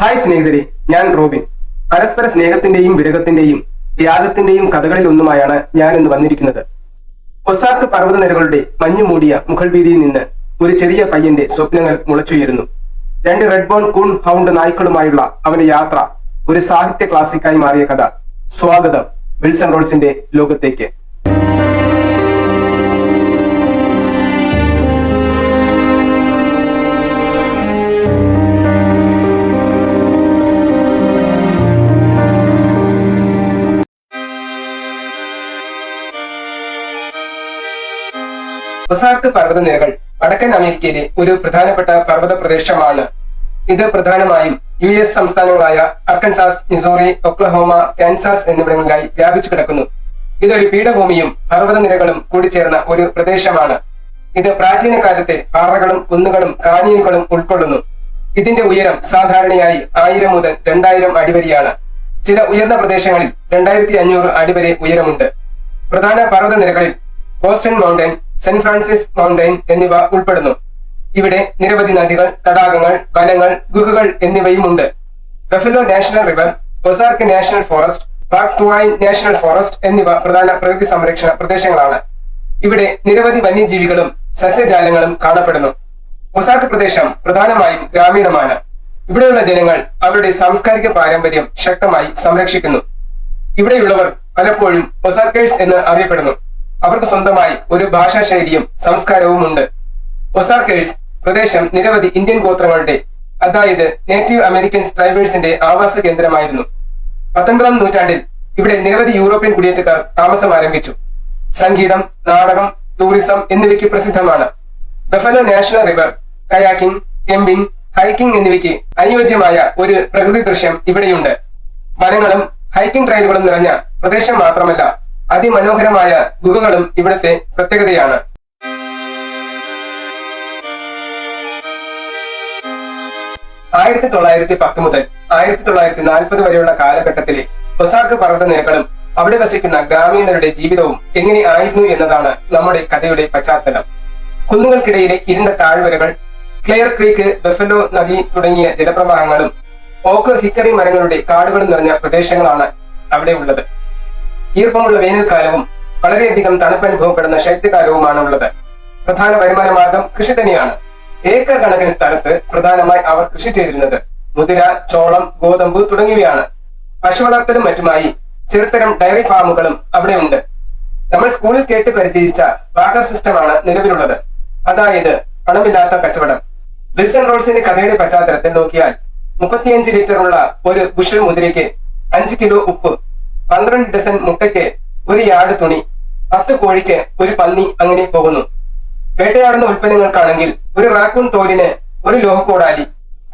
Hi സ്നേഹിതരെ ഞാൻ Robin. പരസ്പര സ്നേഹത്തിന്റെയും വിരഹത്തിന്റെയും ത്യാഗത്തിന്റെയും കഥകളിൽ ഒന്നുമായാണ് ഞാൻ ഇന്ന് വന്നിരിക്കുന്നത്. ഒസാക്ക് പർവതനിരകളുടെ മഞ്ഞു മൂടിയ മുകൾ വീതിയിൽ നിന്ന് ഒരു ചെറിയ പയ്യന്റെ സ്വപ്നങ്ങൾ മുളച്ചുയരുന്നു. രണ്ട് റെഡ് ബോൺ കൂൺ ഹൗണ്ട് നായ്ക്കളുമായുള്ള അവന്റെ യാത്ര ഒരു സാഹിത്യ ക്ലാസിക്കായി മാറിയ കഥ. സ്വാഗതം വിൽസൺ റോൾസിന്റെ ലോകത്തേക്ക്. ഒസാക്ക് പർവതനിരകൾ വടക്കൻ അമേരിക്കയിലെ ഒരു പ്രധാനപ്പെട്ട പർവത പ്രദേശമാണ് ഇത് പ്രധാനമായും യു എസ് സംസ്ഥാനങ്ങളായ അർക്കൻസാസ് മിസോറി ഒക്ലഹോമ കാൻസാസ് എന്നിവിടങ്ങളിലായി വ്യാപിച്ചു കിടക്കുന്നു. ഇതൊരു പീഠഭൂമിയും പർവതനിരകളും കൂടിച്ചേർന്ന ഒരു പ്രദേശമാണ്. ഇത് പ്രാചീന കാലത്തെ പാറകളും കുന്നുകളും കാനീനുകളും ഉൾക്കൊള്ളുന്നു. ഇതിന്റെ ഉയരം സാധാരണയായി ആയിരം മുതൽ രണ്ടായിരം അടി വരെയാണ്. ചില ഉയർന്ന പ്രദേശങ്ങളിൽ രണ്ടായിരത്തി അഞ്ഞൂറ് അടി വരെ ഉയരമുണ്ട്. പ്രധാന പർവതനിരകളിൽ Boston mountain Saint Francis mountain എന്നിവ ഉൾപ്പെടുന്നു. ഇവിടെ നിരവധി നദികൾ തടാകങ്ങൾ വനങ്ങൾ ഗുഹകൾ എന്നിവയുമുണ്ട്. Buffalo national river Ozark national forest park national forest എന്നിവ പ്രധാന പ്രകൃതി സംരക്ഷണ പ്രദേശങ്ങളാണ്. ഇവിടെ നിരവധി വന്യജീവികളും സസ്യജാലങ്ങളും കാണപ്പെടുന്നു. ഒസാക്ക് പ്രദേശം പ്രധാനമായും ഗ്രാമീണമാണ്. ഇവിടെയുള്ള ജനങ്ങൾ അവരുടെ സാംസ്കാരിക പാരമ്പര്യം ശക്തമായി സംരക്ഷിക്കുന്നു. ഇവിടെയുള്ളവർ പലപ്പോഴും ഒസാക്കേഴ്സ് എന്ന് അറിയപ്പെടുന്നു. അവർക്ക് സ്വന്തമായി ഒരു ഭാഷാ ശൈലിയും സംസ്കാരവും ഉണ്ട്. ഒസാക്കേഴ്സ് പ്രദേശം നിരവധി ഇന്ത്യൻ ഗോത്രങ്ങളുടെ അതായത് നേറ്റീവ് അമേരിക്കൻ ട്രൈബേഴ്സിന്റെ ആവാസ കേന്ദ്രമായിരുന്നു. പത്തൊൻപതാം നൂറ്റാണ്ടിൽ ഇവിടെ നിരവധി യൂറോപ്യൻ കുടിയേറ്റക്കാർ താമസം ആരംഭിച്ചു. സംഗീതം നാടകം ടൂറിസം എന്നിവയ്ക്ക് പ്രസിദ്ധമാണ്. Buffalo national river kayaking camping hiking എന്നിവയ്ക്ക് അനുയോജ്യമായ ഒരു പ്രകൃതി ദൃശ്യം ഇവിടെയുണ്ട്. വനങ്ങളും ഹൈക്കിംഗ് ട്രെയിലുകളും നിറഞ്ഞ പ്രദേശം മാത്രമല്ല അതിമനോഹരമായ ഗുഹകളും ഇവിടുത്തെ പ്രത്യേകതയാണ്. ആയിരത്തി തൊള്ളായിരത്തി പത്ത് മുതൽ ആയിരത്തി തൊള്ളായിരത്തി നാൽപ്പത് വരെയുള്ള കാലഘട്ടത്തിലെ ഒസാക്ക് പർവത നിരകളും അവിടെ വസിക്കുന്ന ഗ്രാമീണരുടെ ജീവിതവും എങ്ങനെ ആയിരുന്നു എന്നതാണ് നമ്മുടെ കഥയുടെ പശ്ചാത്തലം. കുന്നുകൾക്കിടയിലെ ഇരുണ്ട താഴ്വരകൾ ക്ലെയർ ക്രീക്ക് ബെഫലോ നദി തുടങ്ങിയ ജലപ്രവാഹങ്ങളും ഓക്ക് ഹിക്കറി മരങ്ങളുടെ കാടുകളും നിറഞ്ഞ പ്രദേശങ്ങളാണ് അവിടെ ഉള്ളത്. ഈർപ്പമുള്ള വേനൽക്കാലവും വളരെയധികം തണുപ്പ് അനുഭവപ്പെടുന്ന ശൈത്യകാലവുമാണ് ഉള്ളത് പ്രധാന വരുമാന മാർഗം കൃഷി തന്നെയാണ്. ഏക്കർ കണക്കിന് സ്ഥലത്ത് പ്രധാനമായി അവർ കൃഷി ചെയ്തിരുന്നത് മുതിര ചോളം ഗോതമ്പ് തുടങ്ങിയവയാണ്. പശു വളർത്തലും മറ്റുമായി ചെറുത്തരം ഡയറി ഫാമുകളും അവിടെ ഉണ്ട് നമ്മൾ സ്കൂളിൽ കേട്ട് പരിചയിച്ച ബാഗർ സിസ്റ്റമാണ് നിലവിലുള്ളത്. അതായത് പണമില്ലാത്ത കച്ചവടം. വിൽസൺ റോൾസിന്റെ കഥയുടെ പശ്ചാത്തലത്തിൽ നോക്കിയാൽ മുപ്പത്തിയഞ്ച് ലിറ്ററുള്ള ഒരു ബുഷൽ മുതിരയ്ക്ക് അഞ്ച് കിലോ ഉപ്പ് പന്ത്രണ്ട് ഡസൻ മുട്ടയ്ക്ക് ഒരു യാർഡ് തുണി പത്ത് കോഴിക്ക് ഒരു പന്നി അങ്ങനെ പോകുന്നു. വേട്ടയാടുന്ന ഉൽപ്പന്നങ്ങൾക്കാണെങ്കിൽ ഒരു റാക്കൂൺ തോലിന് ഒരു ലോഹക്കോടാലി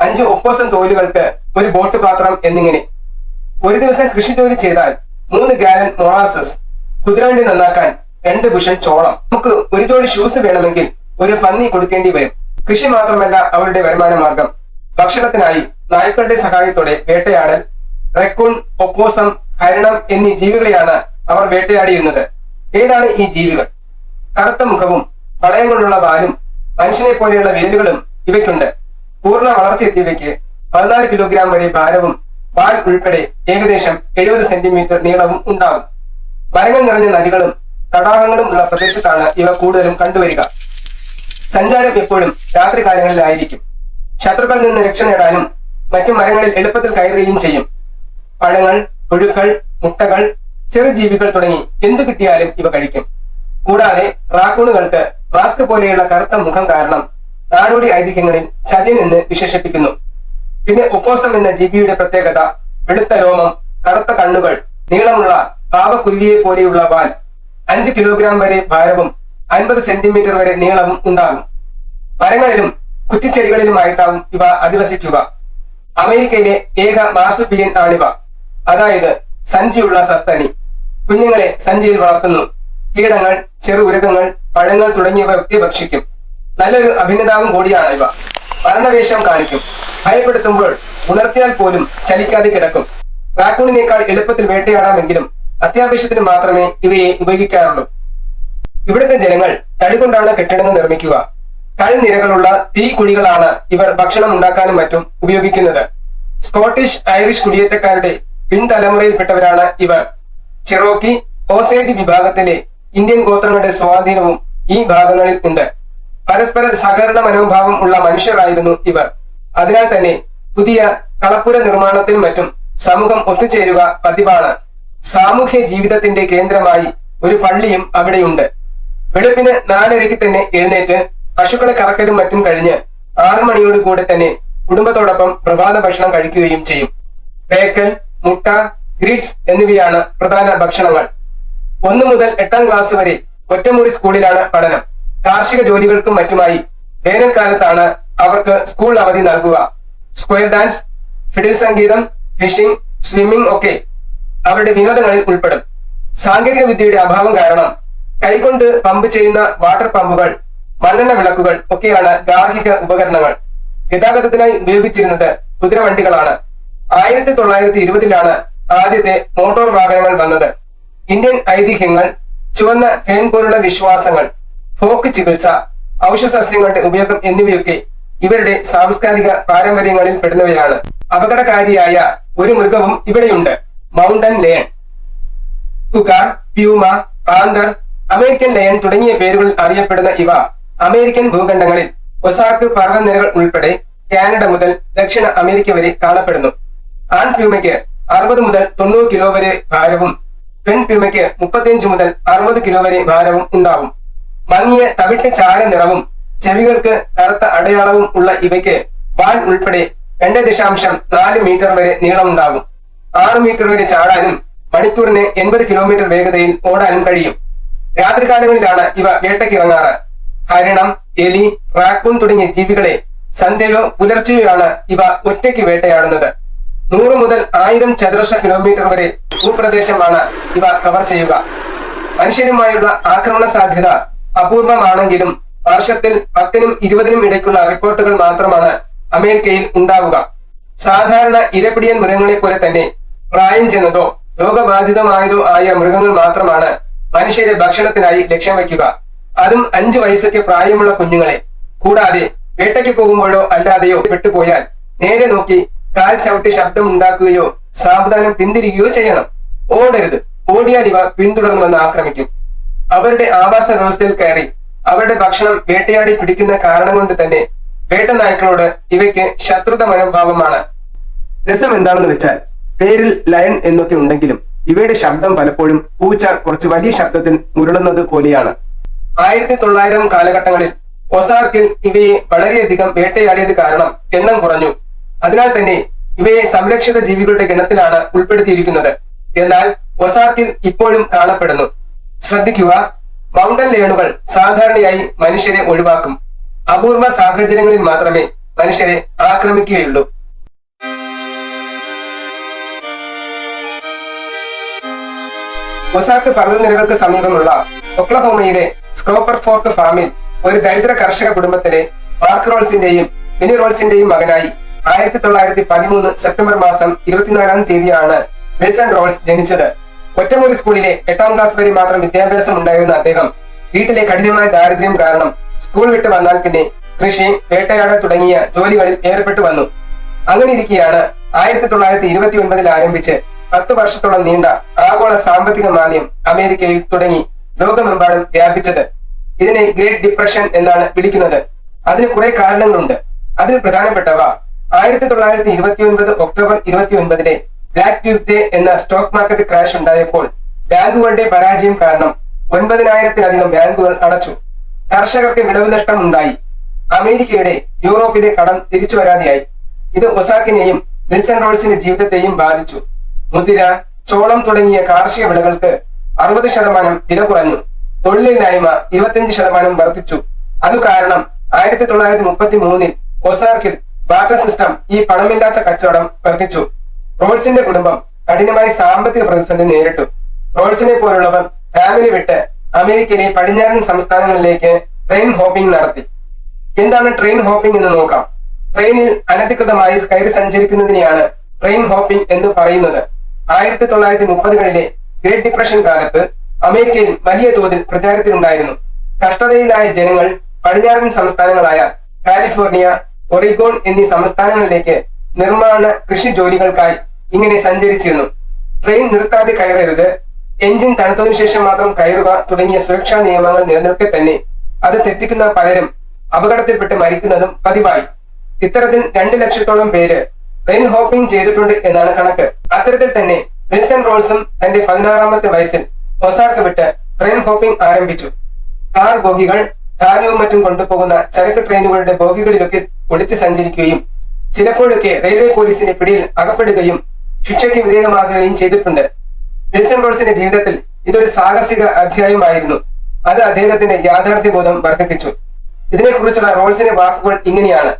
അഞ്ച് ഒപ്പോസം തോലുകൾക്ക് ഒരു ബോട്ട് പാത്രം എന്നിങ്ങനെ. ഒരു ദിവസം കൃഷി ജോലി ചെയ്താൽ മൂന്ന് ഗാലൻ മൊളാസസ് കുതിരാണ്ടി നന്നാക്കാൻ രണ്ട് ബുഷൻ ചോളം. നമുക്ക് ഒരു ജോഡി ഷൂസ് വേണമെങ്കിൽ ഒരു പന്നി കൊടുക്കേണ്ടി വരും. കൃഷി മാത്രമല്ല അവരുടെ വരുമാന മാർഗം. ഭക്ഷണത്തിനായി നായ്ക്കളുടെ സഹായത്തോടെ വേട്ടയാടൽ റെക്കൂൺ ഒപ്പോസം ഹരണം എന്നീ ജീവികളെയാണ് അവർ വേട്ടയാടിയിരുന്നത്. ഏതാണ് ഈ ജീവികൾ? കറുത്ത മുഖവും വളയം കൊണ്ടുള്ള വാലും മനുഷ്യനെ പോലെയുള്ള വിരലുകളും ഇവയ്ക്കുണ്ട്. പൂർണ വളർച്ചയെത്തിയവയ്ക്ക് പതിനാല് കിലോഗ്രാം വരെ ഭാരവും വാൽ ഉൾപ്പെടെ ഏകദേശം എഴുപത് സെന്റിമീറ്റർ നീളവും ഉണ്ടാകും. മരങ്ങൾ നിറഞ്ഞ നദികളും തടാകങ്ങളും ഉള്ള പ്രദേശത്താണ് ഇവ കൂടുതലും കണ്ടുവരിക. സഞ്ചാരം എപ്പോഴും രാത്രി കാലങ്ങളിലായിരിക്കും ശത്രുക്കളിൽ നിന്ന് രക്ഷ നേടാനും മറ്റു മരങ്ങളിൽ എളുപ്പത്തിൽ കയറുകയും ചെയ്യും. പഴങ്ങൾ പുഴുക്കൾ മുട്ടകൾ ചെറുജീവികൾ തുടങ്ങി എന്തു കിട്ടിയാലും ഇവ കഴിക്കും. കൂടാതെ റാക്കൂണുകൾക്ക് മാസ്ക് പോലെയുള്ള കറുത്ത മുഖം കാരണം നാടോടി ഐതിഹ്യങ്ങളിൽ ചതിയൻ എന്ന് വിശേഷിപ്പിക്കുന്നു. പിന്നെ ഒഫോസം എന്ന ജീവിയുടെ പ്രത്യേകത വെളുത്ത രോമം കറുത്ത കണ്ണുകൾ നീളമുള്ള പാവക്കുരുവിയെ പോലെയുള്ള വാൽ അഞ്ച് കിലോഗ്രാം വരെ ഭാരവും അൻപത് സെന്റിമീറ്റർ വരെ നീളവും ഉണ്ടാകും. മരങ്ങളിലും കുറ്റിച്ചെടികളിലുമായിട്ടാവും ഇവ അധിവസിക്കുക. അമേരിക്കയിലെ ഏക മാർസുപിയൻ ആണിവ. അതായത് സഞ്ചിയുള്ള സസ്തനി. കുഞ്ഞുങ്ങളെ സഞ്ചിയിൽ വളർത്തുന്നു. കീടങ്ങൾ ചെറു പഴങ്ങൾ തുടങ്ങിയവ ഒക്കെ ഭക്ഷിക്കും നല്ലൊരു അഭിനേതാവും കൂടിയാണ് ഇവ. മരണവേഷം കാണിക്കും. ഭയപ്പെടുത്തുമ്പോൾ ഉണർത്തിയാൽ പോലും ചലിക്കാതെ കിടക്കും. റാക്കൂണിനേക്കാൾ എളുപ്പത്തിൽ വേട്ടയാടാമെങ്കിലും അത്യാവശ്യത്തിന് മാത്രമേ ഇവയെ ഉപയോഗിക്കാറുള്ളൂ. ഇവിടുത്തെ ജനങ്ങൾ തടി കൊണ്ടാണ് കെട്ടിടങ്ങൾ നിർമ്മിക്കുക. കൽനിരകളുള്ള തീ കുഴികളാണ് ഇവർ ഭക്ഷണം ഉണ്ടാക്കാനും മറ്റും ഉപയോഗിക്കുന്നത്. സ്കോട്ടിഷ് ഐറിഷ് കുടിയേറ്റക്കാരുടെ പിൻതലമുറയിൽപ്പെട്ടവരാണ് ഇവർ. ചെറോക്കി ഓസേജ് വിഭാഗത്തിലെ ഇന്ത്യൻ ഗോത്രങ്ങളുടെ സ്വാധീനവും ഈ ഭാഗങ്ങളിൽ ഉണ്ട്. പരസ്പര സഹകരണ മനോഭാവം ഉള്ള മനുഷ്യരായിരുന്നു ഇവർ. അതിനാൽ തന്നെ പുതിയ കളപ്പുര നിർമ്മാണത്തിനും മറ്റും സമൂഹം ഒത്തുചേരുക പതിവാണ്. സാമൂഹ്യ ജീവിതത്തിന്റെ കേന്ദ്രമായി ഒരു പള്ളിയും അവിടെയുണ്ട്. വെളുപ്പിന് നാലരയ്ക്ക് തന്നെ എഴുന്നേറ്റ് പശുക്കളെ കറക്കലും മറ്റും കഴിഞ്ഞ് ആറു മണിയോട് കൂടെ തന്നെ കുടുംബത്തോടൊപ്പം പ്രഭാത ഭക്ഷണം കഴിക്കുകയും ചെയ്യും. ബേക്കൽ മുട്ട ഗ്രിഡ്സ് എന്നിവയാണ് പ്രധാന ഭക്ഷണങ്ങൾ. ഒന്നു മുതൽ എട്ടാം ക്ലാസ് വരെ ഒറ്റമുറി സ്കൂളിലാണ് പഠനം. കാർഷിക ജോലികൾക്കും മറ്റുമായി വേനൽക്കാലത്താണ് അവർക്ക് സ്കൂൾ അവധി നൽകുക. സ്ക്വയർ ഡാൻസ് ഫിഡിൽ സംഗീതം ഫിഷിംഗ് സ്വിമ്മിംഗ് ഒക്കെ അവരുടെ വിനോദങ്ങളിൽ ഉൾപ്പെടും. സാങ്കേതിക വിദ്യയുടെ അഭാവം കാരണം കൈകൊണ്ട് പമ്പ് ചെയ്യുന്ന വാട്ടർ പമ്പുകൾ മണ്ണെണ്ണ വിളക്കുകൾ ഒക്കെയാണ് ഗാർഹിക ഉപകരണങ്ങൾ. ഗതാഗതത്തിനായി ഉപയോഗിച്ചിരുന്നത് കുതിരവണ്ടികളാണ്. ആയിരത്തി തൊള്ളായിരത്തി ഇരുപതിലാണ് ആദ്യത്തെ മോട്ടോർ വാഹനങ്ങൾ വന്നത്. ഇന്ത്യൻ ഐതിഹ്യങ്ങൾ ചുവന്ന ഫേൻ വിശ്വാസങ്ങൾ ഫോക്ക് ചികിത്സ ഔഷധസസ്യങ്ങളുടെ ഉപയോഗം എന്നിവയൊക്കെ ഇവരുടെ സാംസ്കാരിക പാരമ്പര്യങ്ങളിൽ പെടുന്നവയാണ്. അപകടകാരിയായ ഒരു മൃഗവും ഇവിടെയുണ്ട്. Mountain lion. Cougar puma panther American lion തുടങ്ങിയ പേരുകളിൽ അറിയപ്പെടുന്ന ഇവ അമേരിക്കൻ ഭൂഖണ്ഡങ്ങളിൽ ഒസാക്ക് പർവനിരകൾ ഉൾപ്പെടെ കാനഡ മുതൽ ദക്ഷിണ അമേരിക്ക വരെ കാണപ്പെടുന്നു. ആൺ പ്യൂമയ്ക്ക് അറുപത് മുതൽ തൊണ്ണൂറ് കിലോ വരെ ഭാരവും പെൺ പ്യൂമയ്ക്ക് മുപ്പത്തിയഞ്ച് മുതൽ അറുപത് കിലോ വരെ ഭാരവും ഉണ്ടാവും. മങ്ങിയ തവിട്ട് ചാര നിറവും ചെവികൾക്ക് കറുത്ത അടയാളവും ഉള്ള ഇവയ്ക്ക് വാൽ ഉൾപ്പെടെ രണ്ട് ദശാംശം നാല് മീറ്റർ വരെ നീളമുണ്ടാകും. ആറ് മീറ്റർ വരെ ചാടാനും മണിക്കൂറിന് എൺപത് കിലോമീറ്റർ വേഗതയിൽ ഓടാനും കഴിയും. രാത്രികാലങ്ങളിലാണ് ഇവ വേട്ടയ്ക്കിറങ്ങാറ്. ഹരണം എലി റാക്കൂൺ തുടങ്ങിയ ജീവികളെ സന്ധ്യയോ പുലർച്ചെയോ ആണ് ഇവ ഒറ്റയ്ക്ക് വേട്ടയാടുന്നത്. നൂറ് മുതൽ ആയിരം ചതുരശ്ര കിലോമീറ്റർ വരെ ഭൂപ്രദേശമാണ് ഇവ കവർ ചെയ്യുക. മനുഷ്യരുമായുള്ള ആക്രമണ സാധ്യത അപൂർവമാണെങ്കിലും വർഷത്തിൽ പത്തിനും ഇരുപതിനും ഇടയ്ക്കുള്ള റിപ്പോർട്ടുകൾ മാത്രമാണ് അമേരിക്കയിൽ ഉണ്ടാവുക. സാധാരണ ഇരപിടിയൻ മൃഗങ്ങളെ പോലെ തന്നെ പ്രായം ചെന്നതോ രോഗബാധിതമായതോ ആയ മൃഗങ്ങൾ മാത്രമാണ് മനുഷ്യരെ ഭക്ഷണത്തിനായി ലക്ഷ്യം വയ്ക്കുക. അതും അഞ്ചു വയസ്സൊക്കെ പ്രായമുള്ള കുഞ്ഞുങ്ങളെ. കൂടാതെ വേട്ടയ്ക്ക് പോകുമ്പോഴോ അല്ലാതെയോ പെട്ടുപോയാൽ നേരെ നോക്കി കാൽ ചവിട്ടി ശബ്ദം ഉണ്ടാക്കുകയോ സാവധാനം പിന്തിരിക്കുകയോ ചെയ്യണം. ഓടരുത്. ഓടിയാൽ ഇവ പിന്തുടർന്നു വന്ന് ആക്രമിക്കും. അവരുടെ ആവാസ വ്യവസ്ഥയിൽ കയറി അവരുടെ ഭക്ഷണം വേട്ടയാടി പിടിക്കുന്ന കാരണം കൊണ്ട് തന്നെ വേട്ട നായ്ക്കളോട് ഇവയ്ക്ക് ശത്രുത മനോഭാവമാണ് രസം എന്താണെന്ന് വെച്ചാൽ പേരിൽ ലയൺ എന്നൊക്കെ ഉണ്ടെങ്കിലും ഇവയുടെ ശബ്ദം പലപ്പോഴും പൂച്ച കുറച്ച് വലിയ ശബ്ദത്തിൽ മുരളുന്നത് പോലെയാണ്. ആയിരത്തി തൊള്ളായിരം കാലഘട്ടങ്ങളിൽ ഒസാർക്കിൽ ഇവയെ വളരെയധികം വേട്ടയാടിയത് കാരണം എണ്ണം കുറഞ്ഞു. അതിനാൽ തന്നെ ഇവയെ സംരക്ഷിത ജീവികളുടെ ഗണത്തിലാണ് ഉൾപ്പെടുത്തിയിരിക്കുന്നത്. എന്നാൽ ഒസാർക്കിൽ ഇപ്പോഴും കാണപ്പെടുന്നു. ശ്രദ്ധിക്കുക മൗണ്ടൻ ലേണുകൾ സാധാരണയായി മനുഷ്യരെ ഒഴിവാക്കും. അപൂർവ സാഹചര്യങ്ങളിൽ മാത്രമേ മനുഷ്യരെ ആക്രമിക്കുകയുള്ളൂ. ഒസാക്ക് പർവതനിരകൾക്ക് സമീപമുള്ള ഒക്ലഹോമയിലെ സ്ക്രോപ്പർ ഫോർക്ക് ഫാമിൽ ഒരു ദരിദ്ര കർഷക കുടുംബത്തിലെ മാർക്ക് റോൾസിന്റെയും മിനി റോൾസിന്റെയും മകനായി ആയിരത്തി തൊള്ളായിരത്തി പതിമൂന്ന് സെപ്റ്റംബർ മാസം ഇരുപത്തിനാലാം തീയതിയാണ് വിൽസൺ റോൾസ് ജനിച്ചത്. ഒറ്റമൂരി സ്കൂളിലെ എട്ടാം ക്ലാസ് വരെ മാത്രം വിദ്യാഭ്യാസം ഉണ്ടായിരുന്ന അദ്ദേഹം വീട്ടിലെ കഠിനമായ ദാരിദ്ര്യം കാരണം സ്കൂൾ വിട്ട് വന്നാൽ പിന്നെ കൃഷി വേട്ടയാടൽ തുടങ്ങിയ ജോലികളിൽ ഏർപ്പെട്ടു വന്നു. അങ്ങനെ ഇരിക്കെയാണ് ആയിരത്തി തൊള്ളായിരത്തി ഇരുപത്തി ഒൻപതിൽ ആരംഭിച്ച് പത്ത് വർഷത്തോളം നീണ്ട ആഗോള സാമ്പത്തിക മാന്ദ്യം അമേരിക്കയിൽ തുടങ്ങി ലോകമെമ്പാടും വ്യാപിച്ചത്. ഇതിനെ ഗ്രേറ്റ് ഡിപ്രഷൻ എന്നാണ് വിളിക്കുന്നത്. അതിന് കുറെ കാരണങ്ങളുണ്ട്. അതിൽ പ്രധാനപ്പെട്ടവ ആയിരത്തി തൊള്ളായിരത്തി ഇരുപത്തി ഒൻപത് ഒക്ടോബർ ഇരുപത്തി ഒൻപതിലെ ബ്ലാക്ക് ട്യൂസ്ഡേ എന്ന സ്റ്റോക്ക് മാർക്കറ്റ് ക്രാഷ് ഉണ്ടായപ്പോൾ ബാങ്കുകളുടെ പരാജയം കാരണം ഒൻപതിനായിരത്തിലധികം ബാങ്കുകൾ അടച്ചു. കർഷകർക്ക് വിളവ് നഷ്ടം ഉണ്ടായി. അമേരിക്കയുടെ യൂറോപ്പിലെ കടം തിരിച്ചു വരാതെയായി. ഇത് ഒസാക്കിനെയും വിൽസൺ റോൾസിന്റെ ജീവിതത്തെയും ബാധിച്ചു. മുതിര ചോളം തുടങ്ങിയ കാർഷിക വിളകൾക്ക് അറുപത് ശതമാനം വില കുറഞ്ഞു. തൊഴിലില്ലായ്മ ഇരുപത്തിയഞ്ച് ശതമാനം വർദ്ധിച്ചു. അത് കാരണം ആയിരത്തി തൊള്ളായിരത്തി മുപ്പത്തി മൂന്നിൽ ഒസാർക്കിൽ ബാർട്ടർ സിസ്റ്റം ഈ പണമില്ലാത്ത കച്ചവടം വർദ്ധിച്ചു. റോൾസിന്റെ കുടുംബം കഠിനമായ സാമ്പത്തിക പ്രതിസന്ധി നേരിട്ടു. റോൾസിനെ പോലുള്ളവർ ഫാമിലി വിട്ട് അമേരിക്കയിലെ പടിഞ്ഞാറൻ സംസ്ഥാനങ്ങളിലേക്ക് ട്രെയിൻ ഹോപ്പിംഗ് നടത്തി. എന്താണ് ട്രെയിൻ ഹോപ്പിംഗ് എന്ന് നോക്കാം. ട്രെയിനിൽ അനധികൃതമായി കയറി സഞ്ചരിക്കുന്നതിനെയാണ് ട്രെയിൻ ഹോപ്പിംഗ് എന്ന് പറയുന്നത്. ആയിരത്തി തൊള്ളായിരത്തി മുപ്പതുകളിലെ ഗ്രേറ്റ് ഡിപ്രഷൻ കാലത്ത് അമേരിക്കയിൽ വലിയ തോതിൽ പ്രചാരത്തിലുണ്ടായിരുന്നു. കഷ്ടതയിലായ ജനങ്ങൾ പടിഞ്ഞാറൻ സംസ്ഥാനങ്ങളായ കാലിഫോർണിയ ഒറിഗോൺ എന്നീ സംസ്ഥാനങ്ങളിലേക്ക് നിർമ്മാണ കൃഷി ജോലികൾക്കായി ഇങ്ങനെ സഞ്ചരിച്ചിരുന്നു. ട്രെയിൻ നിർത്താതെ കയറരുത്. എഞ്ചിൻ തണുത്തതിനു ശേഷം മാത്രം കയറുക തുടങ്ങിയ സുരക്ഷാ നിയമങ്ങൾ നിലനിർത്തി തന്നെ അത് തെറ്റിക്കുന്ന പലരും അപകടത്തിൽപ്പെട്ട് മരിക്കുന്നതും പതിവായി. ഇത്തരത്തിൽ രണ്ട് ലക്ഷത്തോളം പേര് ട്രെയിൻ ഹോപ്പിംഗ് ചെയ്തിട്ടുണ്ട് എന്നാണ് കണക്ക്. അത്തരത്തിൽ തന്നെ വിൽസൺ റോൾസും തന്റെ പതിനാറാമത്തെ വയസ്സിൽ ഒസാക്ക വിട്ട് ട്രെയിൻ ഹോപ്പിംഗ് ആരംഭിച്ചു. കാർ ബോഗികൾ ധാന്യവും മറ്റും കൊണ്ടുപോകുന്ന ചരക്ക് ട്രെയിനുകളുടെ ബോഗികളിലൊക്കെ ഒളിച്ച് സഞ്ചരിക്കുകയും ചിലപ്പോഴൊക്കെ റെയിൽവേ പോലീസിന്റെ പിടിയിൽ അകപ്പെടുകയും ശിക്ഷയ്ക്ക് വിധേയമാകുകയും ചെയ്തിട്ടുണ്ട്. വിൽസൺ റോഡ്സിന്റെ ജീവിതത്തിൽ ഇതൊരു സാഹസിക അധ്യായമായിരുന്നു. അത് അദ്ദേഹത്തിന്റെ യാഥാർത്ഥ്യബോധം വർദ്ധിപ്പിച്ചു. ഇതിനെക്കുറിച്ചുള്ള റോൾസിന്റെ വാക്കുകൾ ഇങ്ങനെയാണ്.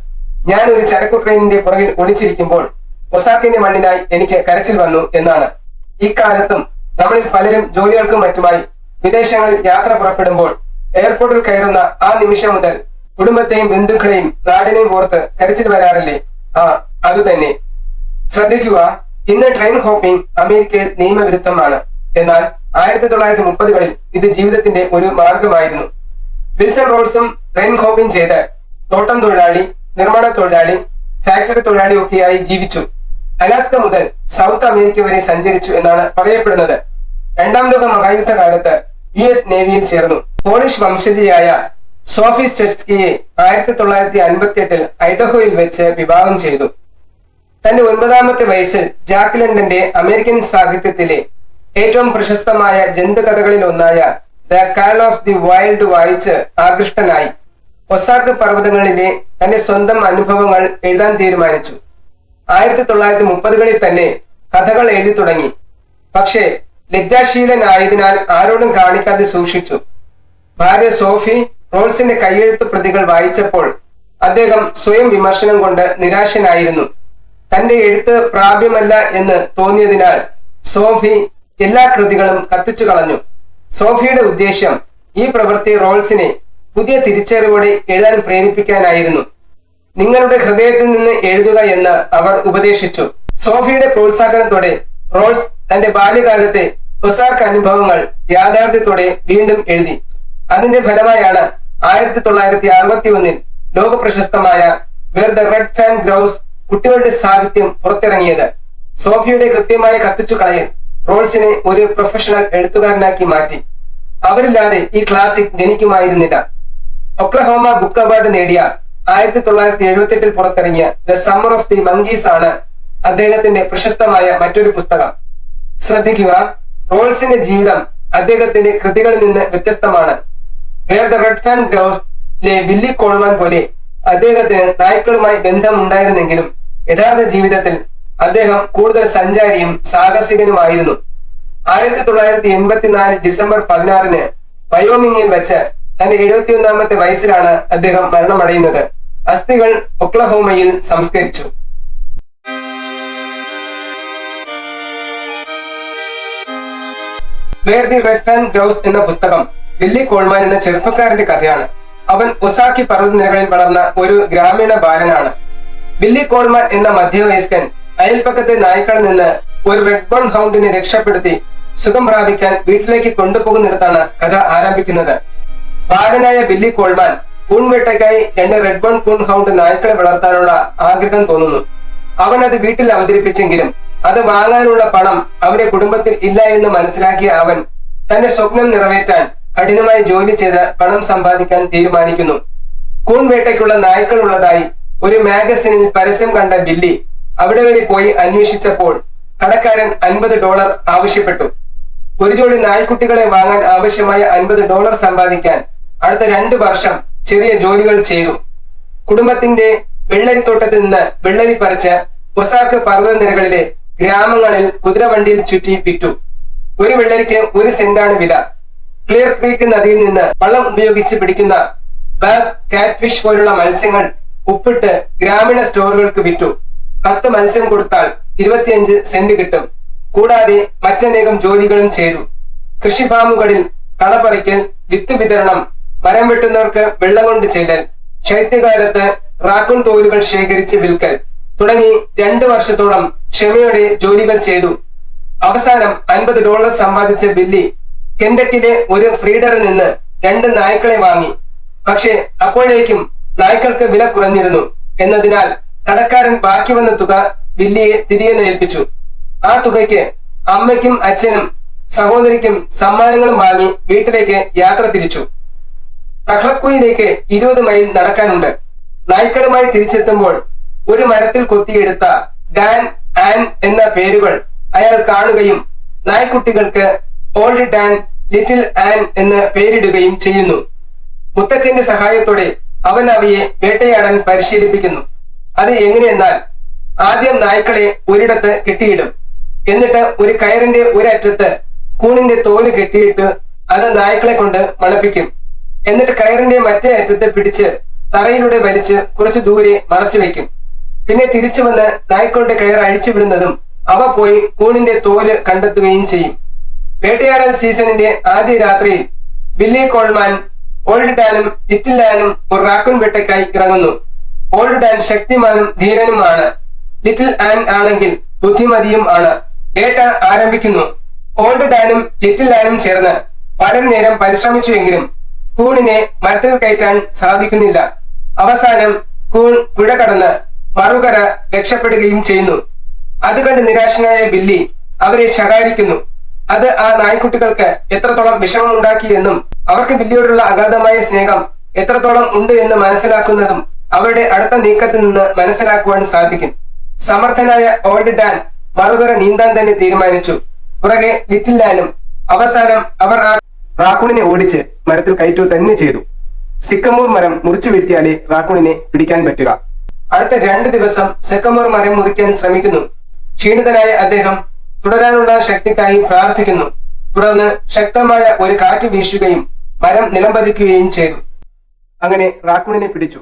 ഞാൻ ഒരു ചരക്കു ട്രെയിനിന്റെ പുറകിൽ ഒളിച്ചിരിക്കുമ്പോൾ ഒസാക്കിന്റെ മണ്ണിനായി എനിക്ക് കരച്ചിൽ വന്നു എന്നാണ്. ഇക്കാലത്തും നമ്മളിൽ പലരും ജോലികൾക്കും മറ്റുമായി വിദേശങ്ങളിൽ യാത്ര പുറപ്പെടുമ്പോൾ എയർപോർട്ടിൽ കയറുന്ന ആ നിമിഷം മുതൽ കുടുംബത്തെയും ബന്ധുക്കളെയും നാടിനെയും ഓർത്ത് കരച്ചിൽ വരാറില്ലേ? ആ അത് തന്നെ. ശ്രദ്ധിക്കുക ഇന്ന് ട്രെയിൻ ഹോപ്പിംഗ് അമേരിക്കയിൽ നിയമവിരുദ്ധമാണ്. എന്നാൽ ആയിരത്തി തൊള്ളായിരത്തി മുപ്പതുകളിൽ ഇത് ജീവിതത്തിന്റെ ഒരു മാർഗമായിരുന്നു. വിൽസൺ റോൾസും ട്രെയിൻ ഹോപ്പിംഗ് ചെയ്ത് തോട്ടം തൊഴിലാളി നിർമ്മാണ തൊഴിലാളി ഫാക്ടറി തൊഴിലാളി ഒക്കെയായി ജീവിച്ചു. അലാസ്ക മുതൽ സൗത്ത് അമേരിക്ക വരെ സഞ്ചരിച്ചു എന്നാണ് പറയപ്പെടുന്നത്. രണ്ടാം ലോക മഹായുദ്ധ കാലത്ത് യു എസ് നേവിയിൽ ചേർന്നു. പോളിഷ് വംശജയായ സോഫി സ്റ്റെസ്കിയെ ആയിരത്തി തൊള്ളായിരത്തി അൻപത്തി എട്ടിൽ ഐഡഹോയിൽ വെച്ച് വിവാഹം ചെയ്തു. തന്റെ ഒൻപതാമത്തെ വയസ്സിൽ ജാക്ക് ലണ്ടന്റെ അമേരിക്കൻ സാഹിത്യത്തിലെ ഏറ്റവും പ്രശസ്തമായ ജന്തുകഥകളിൽ ഒന്നായ the call of the wild വായിച്ച് ആകൃഷ്ടനായി. ഒസാർക്ക് പർവതങ്ങളിലെ തന്റെ സ്വന്തം അനുഭവങ്ങൾ എഴുതാൻ തീരുമാനിച്ചു. ആയിരത്തി തൊള്ളായിരത്തി മുപ്പതുകളിൽ തന്നെ കഥകൾ എഴുതി തുടങ്ങി. പക്ഷേ ലജ്ജാശീലനായതിനാൽ ആരോടും കാണിക്കാതെ സൂക്ഷിച്ചു. ഭാര്യ സോഫി റോൾസിന്റെ കയ്യെഴുത്ത് പ്രതികൾ വായിച്ചപ്പോൾ അദ്ദേഹം സ്വയം വിമർശനം കൊണ്ട് നിരാശനായിരുന്നു. തന്റെ എഴുത്ത് പ്രാപ്യമല്ല എന്ന് തോന്നിയതിനാൽ സോഫി എല്ലാ കൃതികളും കത്തിച്ചു കളഞ്ഞു. സോഫിയുടെ ഉദ്ദേശ്യം ഈ പ്രവൃത്തി റോൾസിനെ പുതിയ തിരിച്ചറിവോടെ എഴുതാൻ പ്രേരിപ്പിക്കാനായിരുന്നു. നിങ്ങളുടെ ഹൃദയത്തിൽ നിന്ന് എഴുതുക എന്ന് അവർ ഉപദേശിച്ചു. സോഫിയുടെ പ്രോത്സാഹനത്തോടെ റോൾസ് തന്റെ ബാല്യകാലത്തെ ഒസാർക്ക് അനുഭവങ്ങൾ യാഥാർത്ഥ്യത്തോടെ വീണ്ടും എഴുതി. അതിന്റെ ഫലമായാണ് ആയിരത്തി തൊള്ളായിരത്തി അറുപത്തി ഒന്നിൽ ലോക പ്രശസ്തമായ where the red fern grows കുട്ടികളുടെ സാഹിത്യം പുറത്തിറങ്ങിയത്. സോഫിയുടെ കൃത്യമായ കത്തിച്ചു കളയൽ റോൾസിനെ ഒരു പ്രൊഫഷണൽ എഴുത്തുകാരനാക്കി മാറ്റി. അവരില്ലാതെ ഈ ക്ലാസിക് ജനിക്കുമായിരുന്നില്ല. ഒക്ലഹോമ ബുക്ക് അവാർഡ് നേടിയ ആയിരത്തി തൊള്ളായിരത്തി എഴുപത്തി എട്ടിൽ പുറത്തിറങ്ങിയ the summer of the monkeys ആണ് അദ്ദേഹത്തിന്റെ പ്രശസ്തമായ മറ്റൊരു പുസ്തകം. ശ്രദ്ധിക്കുക റോൾസിന്റെ ജീവിതം അദ്ദേഹത്തിന്റെ കൃതികളിൽ നിന്ന് വ്യത്യസ്തമാണ്. Where the red fern grows ലെ ബില്ലി കോൾമാൻ പോലെ അദ്ദേഹത്തിന് നായ്ക്കളുമായി ബന്ധമുണ്ടായിരുന്നെങ്കിലും യഥാർത്ഥ ജീവിതത്തിൽ അദ്ദേഹം കൂടുതൽ സഞ്ചാരിയും സാഹസികനുമായിരുന്നു. ആയിരത്തി തൊള്ളായിരത്തി എൺപത്തിനാല് ഡിസംബർ പതിനാറിന് വയോമിങ്ങിൽ വെച്ച് തന്റെ എഴുപത്തിയൊന്നാമത്തെ വയസ്സിലാണ് അദ്ദേഹം മരണമടയുന്നത്. അസ്ഥികൾ ഒക്ലഹോമയിൽ സംസ്കരിച്ചു. Where the red fern grows എന്ന പുസ്തകം വില്ലി കോൾമാൻ എന്ന ചെറുപ്പക്കാരന്റെ കഥയാണ്. അവൻ ഒസാക്കി പർവതനിരകളിൽ വളർന്ന ഒരു ഗ്രാമീണ ബാലനാണ്. ബില്ലി കോൾമാൻ എന്ന മധ്യവയസ്കൻ അയൽപ്പക്കത്തെ നായ്ക്കളിൽ നിന്ന് ഒരു റെഡ് ബോൺ ഹൗണ്ടിനെ രക്ഷപ്പെടുത്തി സുഖം പ്രാപിക്കാൻ വീട്ടിലേക്ക് കൊണ്ടുപോകുന്നിടത്താണ് കഥ ആരംഭിക്കുന്നത്. ബാലനായ ബില്ലി കോൾമാൻ കൂൺവേട്ടയ്ക്കായി രണ്ട് റെഡ് ബോൺ കൂൺ ഹൗണ്ട് നായ്ക്കളെ വളർത്താനുള്ള ആഗ്രഹം തോന്നുന്നു. അവൻ അത് വീട്ടിൽ അവതരിപ്പിച്ചെങ്കിലും അത് വാങ്ങാനുള്ള പണം അവന്റെ കുടുംബത്തിൽ ഇല്ല എന്ന് മനസ്സിലാക്കിയ അവൻ തന്റെ സ്വപ്നം നിറവേറ്റാൻ കഠിനമായി ജോലി ചെയ്ത് പണം സമ്പാദിക്കാൻ തീരുമാനിക്കുന്നു. കൂൺവേട്ടയ്ക്കുള്ള നായ്ക്കൾ ഉള്ളതായി ഒരു മാഗസിനിൽ പരസ്യം കണ്ട ബില്ലി അവിടെ വരെ പോയി അന്വേഷിച്ചപ്പോൾ കടക്കാരൻ അൻപത് ഡോളർ ആവശ്യപ്പെട്ടു. ഒരു ജോഡി നായ്ക്കുട്ടികളെ വാങ്ങാൻ ആവശ്യമായ അൻപത് ഡോളർ സമ്പാദിക്കാൻ അടുത്ത രണ്ട് വർഷം ചെറിയ ജോലികൾ ചെയ്തു. കുടുംബത്തിന്റെ വെള്ളരിത്തോട്ടത്തിൽ നിന്ന് വെള്ളരി പറിച്ച് ഒസാക്ക് പർവതനിരകളിലെ ഗ്രാമങ്ങളിൽ കുതിരവണ്ടിയിൽ ചുറ്റി വിറ്റു. ഒരു വെള്ളരിക്ക് ഒരു സെന്റാണ് വില. ക്ലിയർ ക്രീക്ക് നദിയിൽ നിന്ന് വള്ളം ഉപയോഗിച്ച് പിടിക്കുന്ന ബാസ് കാറ്റ്ഫിഷ് പോലുള്ള മത്സ്യങ്ങൾ ഉപ്പിട്ട് ഗ്രാമീണ സ്റ്റോറുകൾക്ക് വിറ്റു. പത്ത് മത്സ്യം കൊടുത്താൽ ഇരുപത്തിയഞ്ച് സെന്റ് കിട്ടും. കൂടാതെ മറ്റനേകം ജോലികളും ചെയ്തു. കൃഷിഫാമുകളിൽ കളപ്പറിക്കൽ വിത്ത് വിതരണം മരം വെട്ടുന്നവർക്ക് വെള്ളം കൊണ്ട് ചെല്ലൽ ശൈത്യകാലത്ത് റാക്കുൺ തോലുകൾ ശേഖരിച്ച് വിൽക്കൽ തുടങ്ങി രണ്ടു വർഷത്തോളം ക്ഷമയോടെ ജോലികൾ ചെയ്തു. അവസാനം അൻപത് ഡോളർ സമ്പാദിച്ച ബില്ലി കെൻഡക്കിലെ ഒരു ഫ്രീഡറിൽ നിന്ന് രണ്ട് നായ്ക്കളെ വാങ്ങി. പക്ഷെ അപ്പോഴേക്കും നായ്ക്കൾക്ക് വില കുറഞ്ഞിരുന്നു. എന്നതിനാൽ കടക്കാരൻ ബാക്കി വന്ന തുക വില്ലിയെ തിരികെ ഏൽപ്പിച്ചു. ആ തുകയ്ക്ക് അമ്മയ്ക്കും അച്ഛനും സഹോദരിക്കും സമ്മാനങ്ങളും വാങ്ങി വീട്ടിലേക്ക് യാത്ര തിരിച്ചു. തഹക്കുയിലേക്ക് ഇരുപത് മൈൽ നടക്കാനുണ്ട്. നായ്ക്കളുമായി തിരിച്ചെത്തുമ്പോൾ ഒരു മരത്തിൽ കൊത്തിയെടുത്ത ഡാൻ ആൻ എന്ന പേരുകൾ അയാൾ കാണുകയും നായ്ക്കുട്ടികൾക്ക് ഓൾഡ് ഡാൻ ലിറ്റിൽ ആൻ എന്ന് പേരിടുകയും ചെയ്യുന്നു. മുത്തച്ഛന്റെ സഹായത്തോടെ അവൻ അവയെ വേട്ടയാടാൻ പരിശീലിപ്പിക്കുന്നു. അത് എങ്ങനെയെന്നാൽ ആദ്യം നായ്ക്കളെ ഒരിടത്ത് കെട്ടിയിടും. എന്നിട്ട് ഒരു കയറിന്റെ ഒരറ്റത്ത് കൂണിന്റെ തോൽ കെട്ടിയിട്ട് അത് നായ്ക്കളെ കൊണ്ട് മണപ്പിക്കും. എന്നിട്ട് കയറിന്റെ മറ്റേ അറ്റത്ത് പിടിച്ച് തറയിലൂടെ വലിച്ച് കുറച്ചു ദൂരെ മറച്ചു വെക്കും പിന്നെ തിരിച്ചു വന്ന് നായ്ക്കളുടെ കയർ അഴിച്ചു വിടുന്നതും അവ പോയി കൂണിന്റെ തോൽ കണ്ടെത്തുകയും ചെയ്യും. വേട്ടയാടൽ സീസണിന്റെ ആദ്യ രാത്രിയിൽ ബില്ലി കോൾമാൻ ഓൾഡ് ഡാനും ലിറ്റിൽ ഡാനും ഒരു റാക്കുൻ വേട്ടയ്ക്കായി ഇറങ്ങുന്നു. ഓൾഡ് ഡാൻ ശക്തിമാനും ധീരനുമാണ്. ലിറ്റിൽ ആൻ ആണെങ്കിൽ ബുദ്ധിമതിയും ആണ്. വേട്ട ആരംഭിക്കുന്നു. ഓൾഡ് ഡാനും ലിറ്റിൽ ഡാനും ചേർന്ന് വളരെ നേരം പരിശ്രമിച്ചുവെങ്കിലും കൂണിനെ മരത്തിൽ കയറ്റാൻ സാധിക്കുന്നില്ല. അവസാനം കൂൺ പുഴ കടന്ന് മറുകര രക്ഷപ്പെടുകയും ചെയ്യുന്നു. അത് കണ്ട് നിരാശനായ ബില്ലി അവരെ ശകാരിക്കുന്നു. അത് ആ നായ്ക്കുട്ടികൾക്ക് എത്രത്തോളം വിഷമം ഉണ്ടാക്കി എന്നും അവർക്ക് ബില്ലിയോടുള്ള അഗാധമായ സ്നേഹം എത്രത്തോളം ഉണ്ട് എന്ന് മനസ്സിലാക്കുന്നതും അവരുടെ അടുത്ത നീക്കത്തിൽ നിന്ന് മനസ്സിലാക്കുവാൻ സാധിക്കും. സമർത്ഥനായ ഓൾഡ് ഡാൻ മറുകര നീന്താൻ തന്നെ തീരുമാനിച്ചു. പുറകെ ലിറ്റിൽ ഡാനും അവസാനം അവർ ആ റാക്കുണിനെ ഓടിച്ച് മരത്തിൽ കയറ്റു തന്നെ ചെയ്തു. സിക്കമൂർ മരം മുറിച്ചു വെട്ടിയാലേ റാക്കുണിനെ പിടിക്കാൻ പറ്റുക. അടുത്ത രണ്ട് ദിവസം സിക്കമൂർ മരം മുറിക്കാൻ ശ്രമിക്കുന്നു. ക്ഷീണിതനായ അദ്ദേഹം തുടരാനുള്ള ശക്തിക്കായി പ്രാർത്ഥിക്കുന്നു. തുടർന്ന് ശക്തമായ ഒരു കാറ്റ് വീശുകയും മരം നിലംപതിക്കുകയും ചെയ്തു. അങ്ങനെ റാക്കൂണിനെ പിടിച്ചു.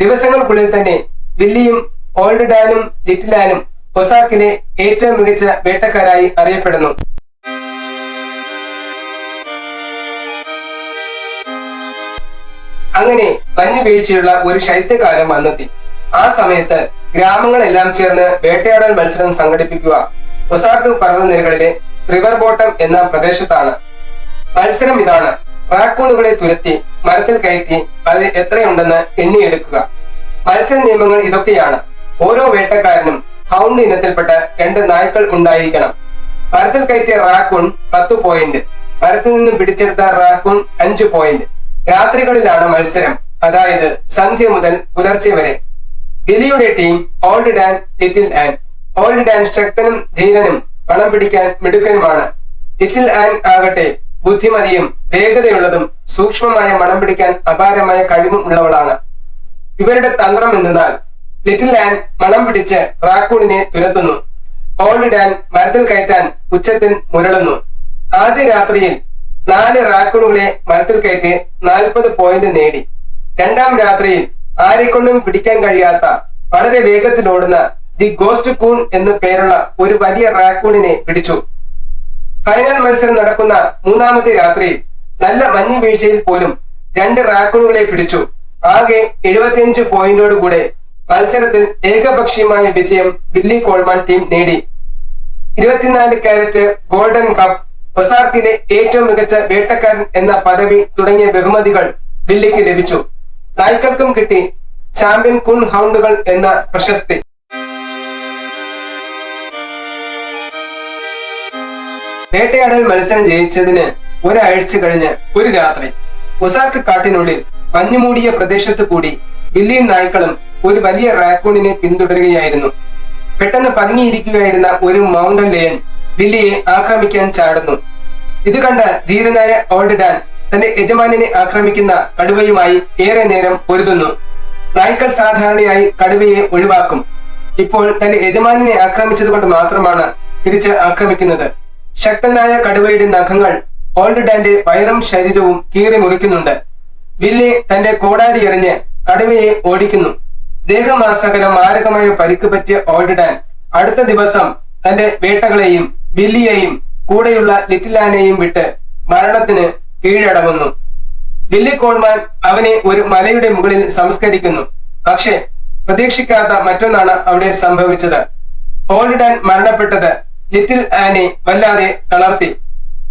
ദിവസങ്ങൾക്കുള്ളിൽ തന്നെ വില്ലിയും ഓൾഡ് ഡാനും ലിറ്റിലാനും ഒസാക്കിലെ ഏറ്റവും മികച്ച വേട്ടക്കാരായി അറിയപ്പെടുന്നു. അങ്ങനെ പഞ്ഞു വീഴ്ചയുള്ള ഒരു ശൈത്യകാലം വന്നെത്തി. ആ സമയത്ത് ഗ്രാമങ്ങളെല്ലാം ചേർന്ന് വേട്ടയാടൽ മത്സരം സംഘടിപ്പിക്കുക ഒസാക്ക് പർവതനിരകളിലെ റിവർ ബോട്ടം എന്ന പ്രദേശത്താണ്. മത്സരം ഇതാണ്. റാക്കൂണുകളെ തുരത്തി മരത്തിൽ കയറ്റി അത് എത്രയുണ്ടെന്ന് എണ്ണിയെടുക്കുക. മത്സര നിയമങ്ങൾ ഇതൊക്കെയാണ്. ഓരോ വേട്ടക്കാരനും ഹൗണ്ട് ഇനത്തിൽപ്പെട്ട രണ്ട് നായ്ക്കൾ ഉണ്ടായിരിക്കണം. മരത്തിൽ കയറ്റിയ റാക്കൂൺ പത്ത് പോയിന്റ് മരത്തിൽ നിന്നും പിടിച്ചെടുത്ത റാക്കൂൺ അഞ്ച് പോയിന്റ് രാത്രികളിലാണ് മത്സരം. അതായത് സന്ധ്യ മുതൽ പുലർച്ചെ വരെ. ബിലിയുടെ team old Dan little Ann old Dan ശക്തനും ധീരനും പണം പിടിക്കാൻ മിടുക്കനുമാണ്. ലിറ്റിൽ ആൻ ആകട്ടെ ബുദ്ധിമതിയും വേഗതയുള്ളതും സൂക്ഷ്മമായ മണം പിടിക്കാൻ അപാരമായ കഴിവും ഉള്ളവളാണ്. ഇവരുടെ തന്ത്രം എന്നാൽ ലിറ്റിൽ ആൻ മണം പിടിച്ച് റാക്കൂണിനെ തുരത്തുന്നു. ഓൾഡ് ഡാൻ മരത്തിൽ കയറ്റാൻ ഉച്ചത്തിൽ മുരളുന്നു. ആദ്യ രാത്രിയിൽ നാല് റാക്കൂണുകളെ മരത്തിൽ കയറ്റി നാൽപ്പത് പോയിന്റ് നേടി. രണ്ടാം രാത്രിയിൽ ആരെക്കൊണ്ടും പിടിക്കാൻ കഴിയാത്ത വളരെ വേഗത്തിൽ ഓടുന്ന ദി ഗോസ്റ്റ് കൂൺ എന്നു പേരുള്ള ഒരു വലിയ റാക്കൂണിനെ പിടിച്ചു. ഫൈനൽ മത്സരം നടക്കുന്ന മൂന്നാമത്തെ രാത്രിയിൽ നല്ല മഞ്ഞ് വീഴ്ചയിൽ പോലും രണ്ട് റാക്കൂണുകളെ പിടിച്ചു. ആകെ എഴുപത്തിയഞ്ച് പോയിന്റോടുകൂടെ മത്സരത്തിൽ ഏകപക്ഷീയമായ വിജയം ബില്ലി കോൾമാൻ ടീം നേടി. ഇരുപത്തിനാല് കാരറ്റ് ഗോൾഡൻ കപ്പ് ഒസാർക്കിലെ ഏറ്റവും മികച്ച വേട്ടക്കാരൻ എന്ന പദവി തുടങ്ങിയ ബഹുമതികൾ ബില്ലിക്ക് ലഭിച്ചു. നായ്ക്കൾക്കും കിട്ടി ചാമ്പ്യൻ കുൺ ഹൗണ്ടുകൾ എന്ന പ്രശസ്തി. വേട്ടയാടൽ മത്സരം ജയിച്ചതിന് ഒരാഴ്ച കഴിഞ്ഞ് ഒരു രാത്രി. ഒസാക്ക് കാട്ടിനുള്ളിൽ മഞ്ഞുമൂടിയ പ്രദേശത്ത് കൂടി ബില്ലിയും നായ്ക്കളും ഒരു വലിയ റാക്കൂണിനെ പിന്തുടരുകയായിരുന്നു. പെട്ടെന്ന് പതുങ്ങിയിരിക്കുകയായിരുന്ന ഒരു മൗണ്ടൻ ലയൻ ബില്ലിയെ ആക്രമിക്കാൻ ചാടുന്നു. ഇത് കണ്ട ധീരനായ ഓൾഡ് ഡാൻ തന്റെ യജമാനിനെ ആക്രമിക്കുന്ന കടുവയുമായി ഏറെ നേരം പൊരുതുന്നു. നായ്ക്കൾ സാധാരണയായി കടുവയെ ഒഴിവാക്കും. ഇപ്പോൾ തന്റെ യജമാനിനെ ആക്രമിച്ചത് കൊണ്ട് മാത്രമാണ് തിരിച്ച് ആക്രമിക്കുന്നത്. ശക്തനായ കടുവയുടെ നഖങ്ങൾ ഓൾഡ് ഡാന്റെ വയറും ശരീരവും കീറി മുറിക്കുന്നുണ്ട്. ബില്ലി തന്റെ കോടാരി എറിഞ്ഞ് കടുവയെ ഓടിക്കുന്നു. ദേഹമാസകര മാരകമായ പരിക്ക് പറ്റിയ ഓൾഡ് ഡാൻ അടുത്ത ദിവസം തന്റെ വേട്ടകളെയും ബില്ലിയെയും കൂടെയുള്ള ലിറ്റിലാനെയും വിട്ട് മരണത്തിന് കീഴടങ്ങുന്നു. ബില്ലി കോൾമാൻ അവനെ ഒരു മലയുടെ മുകളിൽ സംസ്കരിക്കുന്നു. പക്ഷേ പ്രതീക്ഷിക്കാത്ത മറ്റൊന്നാണ് അവിടെ സംഭവിച്ചത്. ഓൾഡ് ഡാൻ മരണപ്പെട്ടത് ലിറ്റിൽ ആനി വല്ലാതെ തളർത്തി.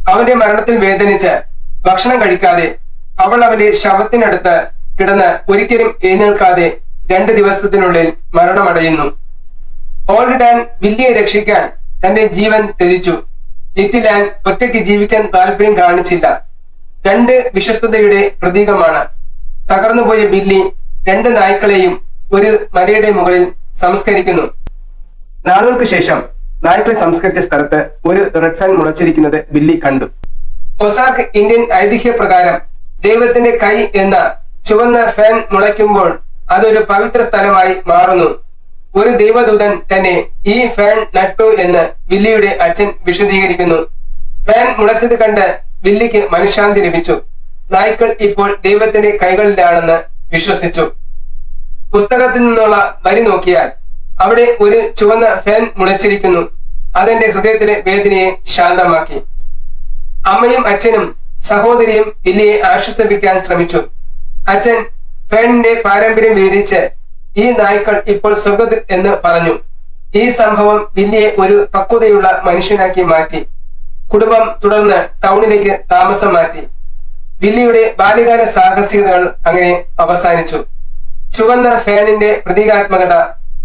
അവന്റെ മരണത്തിൽ വേദനിച്ച് ഭക്ഷണം കഴിക്കാതെ അവൾ അവന്റെ ശവത്തിനടുത്ത് കിടന്ന് ഒരിക്കലും എഴുന്നേൽക്കാതെ രണ്ട് ദിവസത്തിനുള്ളിൽ മരണമടയുന്നു. ഓൾഡ് ഡാൻ വില്ലിയെ രക്ഷിക്കാൻ തന്റെ ജീവൻ ത്യജിച്ചു. ലിറ്റിൽ ആൻ ഒറ്റയ്ക്ക് ജീവിക്കാൻ താല്പര്യം കാണിച്ചില്ല. രണ്ട് വിശ്വസ്തതയുടെ പ്രതീകമാണ്. തകർന്നുപോയ ബില്ലി രണ്ട് നായ്ക്കളെയും ഒരു മലയുടെ മുകളിൽ സംസ്കരിക്കുന്നു. നാളുകൾക്ക് ശേഷം നായ്ക്കളെ സംസ്കരിച്ച സ്ഥലത്ത് ഒരു റെഡ് ഫാൻ മുളച്ചിരിക്കുന്നത് ബില്ലി കണ്ടു. ഒസാക്ക് ഇന്ത്യൻ ഐതിഹ്യപ്രകാരം ദൈവത്തിന്റെ കൈ എന്ന ചുവന്ന ഫാൻ മുളയ്ക്കുമ്പോൾ അതൊരു പവിത്ര സ്ഥലമായി മാറുന്നു. ഒരു ദൈവദൂതൻ തന്നെ ഈ ഫാൻ നട്ടു എന്ന് ബില്ലിയുടെ അച്ഛൻ വിശദീകരിക്കുന്നു. ഫാൻ മുളച്ചത് കണ്ട് വില്ലിക്ക് മനഃശാന്തി ലഭിച്ചു. നായ്ക്കൾ ഇപ്പോൾ ദൈവത്തിന്റെ കൈകളിലാണെന്ന് വിശ്വസിച്ചു. പുസ്തകത്തിൽ നിന്നുള്ള വരി നോക്കിയാൽ അവിടെ ഒരു ചുവന്ന ഫാൻ മുളച്ചിരിക്കുന്നു. അതെന്റെ ഹൃദയത്തിലെ വേദനയെ ശാന്തമാക്കി. അമ്മയും അച്ഛനും സഹോദരിയും വില്ലിയെ ആശ്വസിപ്പിക്കാൻ ശ്രമിച്ചു. അച്ഛൻ ഫാനിന്റെ പാരമ്പര്യം വിവരിച്ച് ഈ നായ്ക്കൾ ഇപ്പോൾ സ്വർഗത്തിൽ എന്ന് പറഞ്ഞു. ഈ സംഭവം വില്ലിയെ ഒരു പക്വതയുള്ള മനുഷ്യനാക്കി മാറ്റി. കുടുംബം തുടർന്ന് ടൗണിലേക്ക് താമസം മാറ്റി. വില്ലിയുടെ ബാല്യകാല സാഹസികതകൾ അങ്ങനെ അവസാനിച്ചു. ചുവന്ന ഫാനിന്റെ പ്രതീകാത്മകത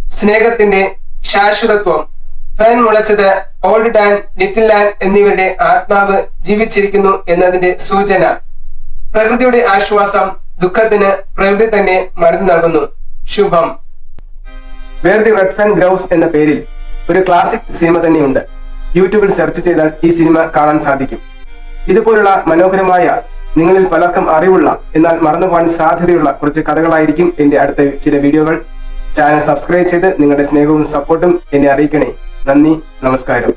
സ്നേഹത്തിന്റെ ശാശ്വതത്വം ഫാൻ മുളച്ചത് ഓൾഡ് ഡാൻ ലിറ്റിൽ ലാൻ എന്നിവരുടെ ആത്മാവ് ജീവിച്ചിരിക്കുന്നു എന്നതിന്റെ സൂചന. പ്രകൃതിയുടെ ആശ്വാസം ദുഃഖത്തിന് പ്രകൃതി തന്നെ മരുന്ന് നൽകുന്നു. ശുഭം. Where the red fern grows എന്ന പേരിൽ ഒരു ക്ലാസിക് സിനിമ തന്നെയുണ്ട്. യൂട്യൂബിൽ സെർച്ച് ചെയ്താൽ ഈ സിനിമ കാണാൻ സാധിക്കും. ഇതുപോലുള്ള മനോഹരമായ നിങ്ങളിൽ പലർക്കും അറിവുള്ള എന്നാൽ മറന്നുപോകാൻ സാധ്യതയുള്ള കുറച്ച് കഥകളായിരിക്കും എന്റെ അടുത്ത ചില വീഡിയോകൾ. ചാനൽ സബ്സ്ക്രൈബ് ചെയ്ത് നിങ്ങളുടെ സ്നേഹവും സപ്പോർട്ടും എന്നെ അറിയിക്കണേ. നന്ദി നമസ്കാരം.